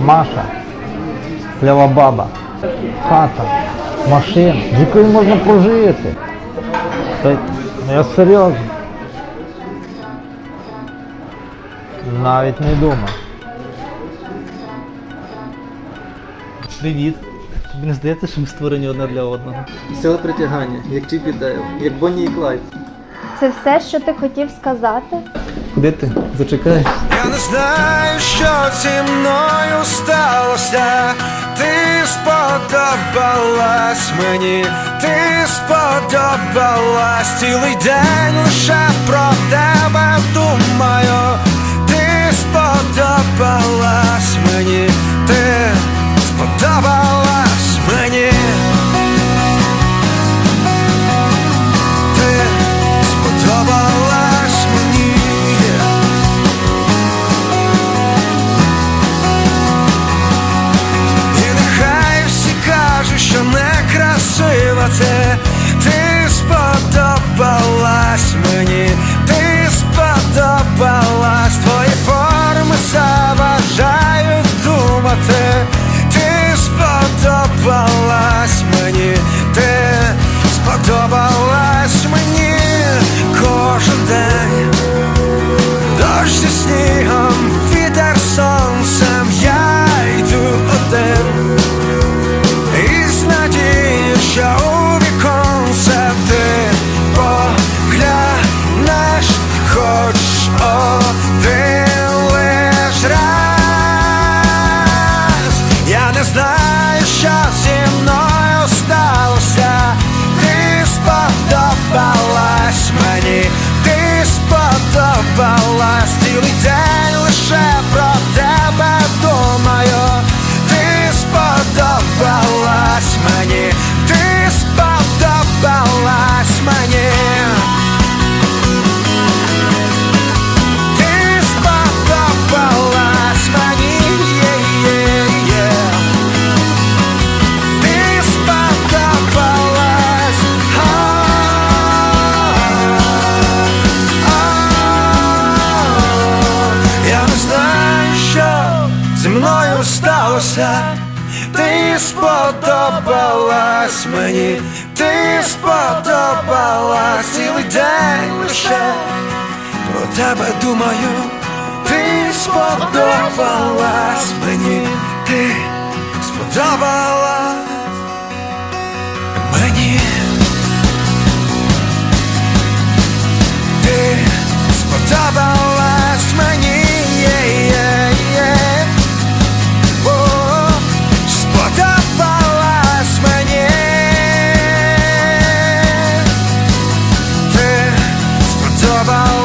Маша, клява баба, хата, машина, з якою можна прожити. Та ну, я серйозно. Навіть не думав. Привіт. Тобі не здається, що ми створені одне для одного. Сила притягання, як Чіп і Дейл, як Бонні і Клайд. Це все, що ти хотів сказати? Куди ти? Зачекай. Я не знаю, що зі мною сталося. Ти сподобалась мені, ти сподобалась цілий день лише мною сталося. Ти сподобалась мені, ти сподобалась цілий день лише. Про тебе думаю, ти сподобалась about